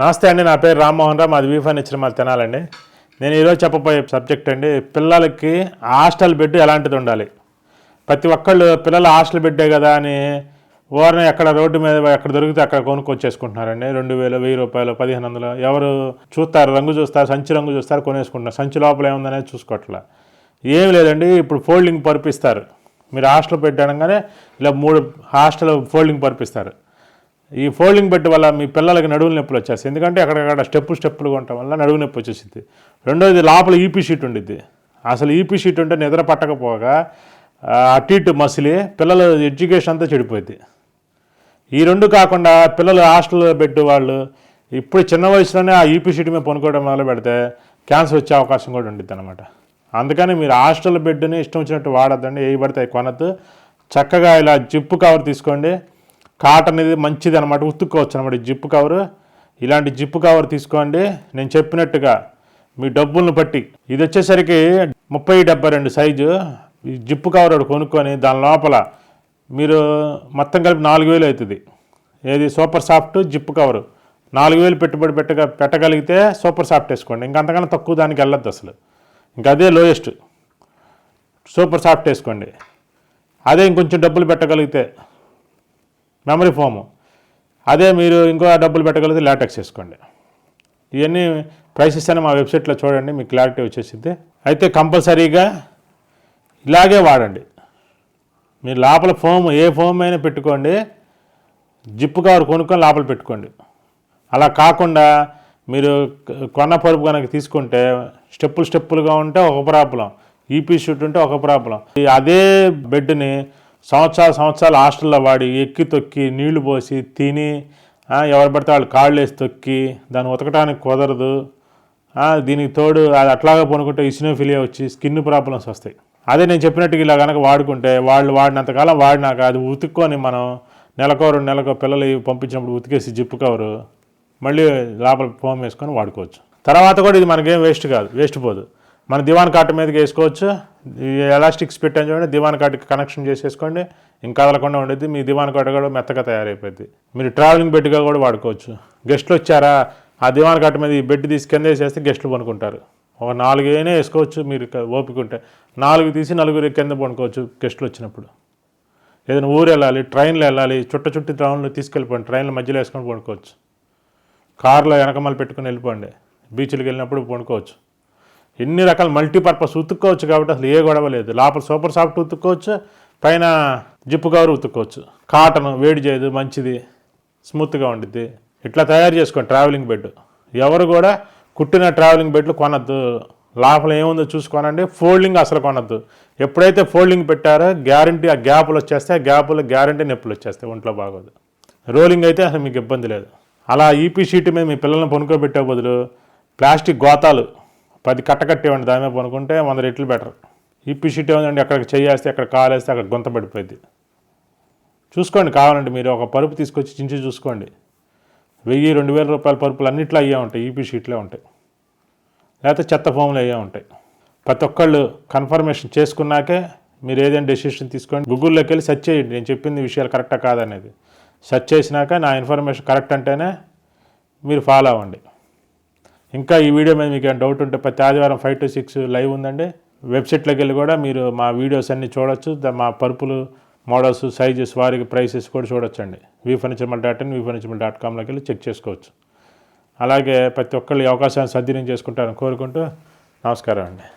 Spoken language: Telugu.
నమస్తే అండి నా పేరు రామ్మోహన్ రామ్ అది వీఫాన్ ఇచ్చిన మళ్ళీ తినాలండి. నేను ఈరోజు చెప్పబోయే సబ్జెక్ట్ అండి పిల్లలకి హాస్టల్ బెడ్ ఎలాంటిది ఉండాలి? ప్రతి ఒక్కళ్ళు పిల్లలు హాస్టల్ బెడ్డే కదా అని ఓరని ఎక్కడ రోడ్డు మీద ఎక్కడ దొరికితే అక్కడ కొనుక్కొచ్చేసుకుంటున్నారండి. రెండు వేలు వెయ్యి రూపాయలు పదిహేను వందలు. ఎవరు చూస్తారు రంగు చూస్తారు సంచి రంగు చూస్తారు కొనేసుకుంటున్నారు. సంచి లోపల ఏముందనేది చూసుకోవట్లా. ఏం లేదండి ఇప్పుడు ఫోల్డింగ్ పరిపిస్తారు. మీరు హాస్టల్ పెట్టడంగానే ఇలా మూడు హాస్టల్ ఫోల్డింగ్ పరిపిస్తారు. ఈ ఫోల్డింగ్ బెడ్ వల్ల మీ పిల్లలకి నడువుల నొప్పులు వచ్చేస్తాయి. ఎందుకంటే అక్కడక్కడ స్టెప్ స్టెప్పులు ఉండటం వల్ల నడువు నొప్పి వచ్చేసింది రెండోది లోపల ఈపీ షీట్ ఉండిద్ది. అసలు ఈపీ షీట్ ఉంటే నిద్ర పట్టకపోగా అటు ఇటు మసిలి పిల్లల ఎడ్యుకేషన్ అంతా చెడిపోయింది ఈ రెండు కాకుండా పిల్లలు హాస్టల్లో పెట్టే వాళ్ళు ఇప్పుడు చిన్న వయసులోనే ఆ ఈపీ షీట్ మీద పనుకోవడం మొదలు పెడితే క్యాన్సర్ వచ్చే అవకాశం కూడా ఉండిద్ది అనమాట అందుకని మీరు హాస్టల్ బెడ్ని ఇష్టం వచ్చినట్టు వాడద్దండి. ఏ పడితే అవి కొనద్దు. చక్కగా ఇలా జిప్పు కవర్ తీసుకోండి. కాటన్ అనేది మంచిది అనమాట ఉతుక్కోవచ్చు అనమాట జిప్పు కవరు. ఇలాంటి జిప్పు కవర్ తీసుకోండి. నేను చెప్పినట్టుగా మీ డబ్బులను బట్టి. ఇది వచ్చేసరికి ముప్పై డెబ్బై రెండు సైజు. ఈ జిప్పు కవర్ ఒకటి కొనుక్కొని దాని లోపల మీరు మొత్తం కలిపి నాలుగు వేలు అవుతుంది. ఏది సూపర్ సాఫ్ట్ జిప్పు కవరు. నాలుగు వేలు పెట్టుబడి పెట్టగా పెట్టగలిగితే సూపర్ సాఫ్ట్ వేసుకోండి. ఇంకంతకన్నా తక్కువ దానికి వెళ్ళొద్దు అసలు. ఇంకా అదే లోయెస్ట్. సూపర్ సాఫ్ట్ వేసుకోండి. అదే ఇంకొంచెం డబ్బులు పెట్టగలిగితే మెమరీ ఫోము అదే మీరు ఇంకో డబ్బులు పెట్టగలిగితే లాటెక్స్ చేసుకోండి. ఇవన్నీ ప్రైసెస్ అని మా వెబ్సైట్లో చూడండి మీకు క్లారిటీ వచ్చేసింది అయితే కంపల్సరీగా ఇలాగే వాడండి. మీరు లోపల ఫోమ్ ఏ ఫోమ్ అయినా పెట్టుకోండి. జిప్పు కవర్ కొనుక్కొని లోపల పెట్టుకోండి. అలా కాకుండా మీరు కొన్న పరుపు కనుక తీసుకుంటే స్టెప్పులు స్టెప్పులుగా ఉంటే ఒక ప్రాబ్లం ఈపీ షూట్ ఉంటే ఒక ప్రాబ్లం ఈ అదే బెడ్ని సంవత్సరాలు సంవత్సరాలు హాస్టల్లో వాడి ఎక్కి తొక్కి నీళ్ళు పోసి తిని ఎవరు పడితే వాళ్ళు కాళ్ళు వేసి తొక్కి దాన్ని ఉతకటానికి కుదరదు. దీనికి తోడు అది అట్లాగా పొనుకుంటే ఇసినోఫిలియా వచ్చి స్కిన్ ప్రాబ్లమ్స్ వస్తాయి. అదే నేను చెప్పినట్టుగా ఇలా కనుక వాడుకుంటే వాళ్ళు వాడినంతకాలం వాడినాక అది ఉతుక్కొని మనం నెలకో రెండు నెలకో పిల్లలు పంపించినప్పుడు ఉతికేసి జిప్పు కవరు మళ్ళీ లోపల ఫోమ్ వేసుకొని వాడుకోవచ్చు. తర్వాత కూడా ఇది మనకేం వేస్ట్ కాదు వేస్ట్ పోదు. మన దివాన్ కాట్ మీదకి వేసుకోవచ్చు. ఎలాస్టిక్స్ పెట్టాను చూడండి దివాన్ కాట్కి కనెక్షన్ చేసేసుకోండి. ఇంకా కదలకుండా ఉండేది మీ దివాన్ కాట్ కూడా మెత్తగా తయారైపోయింది మీరు ట్రావెలింగ్ బెడ్గా కూడా వాడుకోవచ్చు. గెస్ట్లు వచ్చారా? ఆ దివాన్ కాట్ మీద ఈ బెడ్ తీసి కింద వేసేస్తే గెస్ట్లు పనుకుంటారు. ఒక నాలుగు అయినా వేసుకోవచ్చు మీరు ఓపిక ఉంటే. నాలుగు తీసి నలుగురు కింద పనుకోవచ్చు గెస్ట్లు వచ్చినప్పుడు. ఏదైనా ఊరు వెళ్ళాలి ట్రైన్లో వెళ్ళాలి చుట్ట చుట్టి ట్రైన్లో తీసుకెళ్ళిపోండి ట్రైన్లో మధ్యలో వేసుకొని పడుకోవచ్చు కార్లో వెనకమలు పెట్టుకుని వెళ్ళిపోండి. బీచ్లకు వెళ్ళినప్పుడు పడుకోవచ్చు ఎన్ని రకాల మల్టీపర్పస్ ఉతుక్కోవచ్చు కాబట్టి అసలు ఏ గొడవ లేదు. లోపల సూపర్ సాఫ్ట్ ఉతుక్కోవచ్చు పైన జిప్పు కవర్ ఉతుక్కోవచ్చు. కాటన్ వేడి చేయదు మంచిది స్మూత్గా ఉండిద్ది. ఇట్లా తయారు చేసుకోండి ట్రావెలింగ్ బెడ్. ఎవరు కూడా కుట్టిన ట్రావెలింగ్ బెడ్లు కొనద్దు. లోపల ఏముందో చూసుకోనండి ఫోల్డింగ్ అసలు కొనద్దు. ఎప్పుడైతే ఫోల్డింగ్ పెట్టారో గ్యారంటీ ఆ గ్యాపులు వచ్చేస్తే ఆ గ్యాపులు గ్యారంటీ నొప్పులు వచ్చేస్తాయి. ఒంట్లో బాగోదు. రోలింగ్ అయితే అసలు మీకు ఇబ్బంది లేదు. అలా ఈపీ షీట్ మీద మీ పిల్లల్ని పనుకోబెట్టే బదులు ప్లాస్టిక్ గోతాలు పది కట్టకట్టేవండి దాని మీద పనుకుంటే వంద రెట్లు బెటర్ ఇప్పిషిట్ షీట్ ఏమందండి అక్కడికి చేయేస్తే అక్కడ కాలేస్తే అక్కడ గొంత పడిపోయింది చూసుకోండి కావాలంటే మీరు ఒక పరుపు తీసుకొచ్చి చించి చూసుకోండి. వెయ్యి రెండు వేల రూపాయల పరుపులు అన్నిట్లో అయ్యే ఉంటాయి ఈపీ షీట్లే ఉంటాయి. లేకపోతే చెత్త ఫోన్లు అయ్యే ఉంటాయి. ప్రతి ఒక్కళ్ళు కన్ఫర్మేషన్ చేసుకున్నాకే మీరు ఏదైనా డెసిషన్ తీసుకోండి. గూగుల్లోకి వెళ్ళి సెర్చ్ చేయండి నేను చెప్పింది విషయాలు కరెక్టా కాదనేది సెర్చ్ చేసినాక నా ఇన్ఫర్మేషన్ కరెక్ట్ అంటేనే మీరు ఫాలో అవ్వండి. ఇంకా ఈ వీడియో మీద మీకు ఏమైనా డౌట్ ఉంటే ప్రతి ఆదివారం ఫైవ్ టు సిక్స్ లైవ్ ఉందండి. వెబ్సైట్లోకి వెళ్ళి కూడా మీరు మా వీడియోస్ అన్నీ చూడొచ్చు. మా పరుపులు మోడల్స్ సైజెస్ వారికి ప్రైసెస్ కూడా చూడొచ్చండి. V furniture mall dot in V furniture mall dot కామ్లోకి వెళ్ళి చెక్ చేసుకోవచ్చు. అలాగే ప్రతి ఒక్కళ్ళు ఈ అవకాశాన్ని సద్వినియోగం చేసుకుంటారని కోరుకుంటూ నమస్కారం అండి.